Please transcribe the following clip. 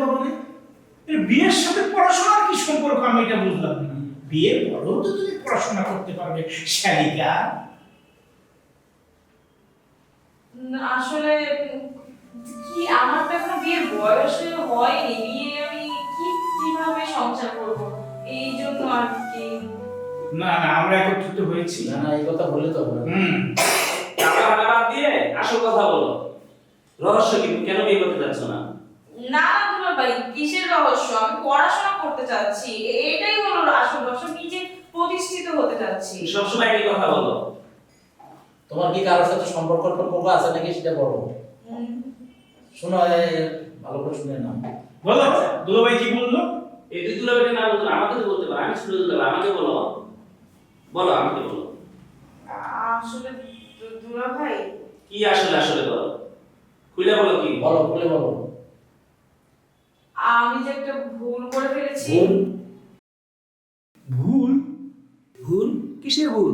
বাবা রে বিয়ের সাথে পড়াশোনার কি সম্পর্ক? আমি এটা বুঝলাম না। বিয়ের পরেও তো তুমি পড়াশোনা করতে পারবে শালিকা। আসলে কি আমার তো এখনও বিয়ের বয়স হয়নি। বিয়ে আমি কি কীভাবে সংসার করব? এই জন্য আর কি। না না আমরা একত্রিত হয়েছি। না না এই কথা বললে তো হবে। হুম। টাকা বাদ দিয়ে আসল কথা বলো। রহস্য কি? কেন বিয়ে করতে যাচ্ছ না? না ভাই কিসের রহস্য? আমি পড়াশোনা করতে চাচ্ছি। এটাই হলো আসল রহস্য নিজে প্রতিষ্ঠিত হতে চাচ্ছি। সবসময় একই কথা বলো। তোমার কি কারোর সাথে সম্পর্ক টম্পর্ক আছে নাকি সেটা বলো। শোনো ভালো করে শুনে নাও। বলো দুলো ভাই কি বলল? এই তুই দুলা না বলতো আমাকে তো বলতে পারো আমি ছোট দুলা আমাকে বলো। বলো আমাকে বলো। আসলে দু- ভাই কি আসলে আসলে বলো। খুলে বলো কি? বলো বলে বলো। আমি যে একটা ভুল করে ফেলেছি। ভুল? ভুল? ভুল? কিসের ভুল?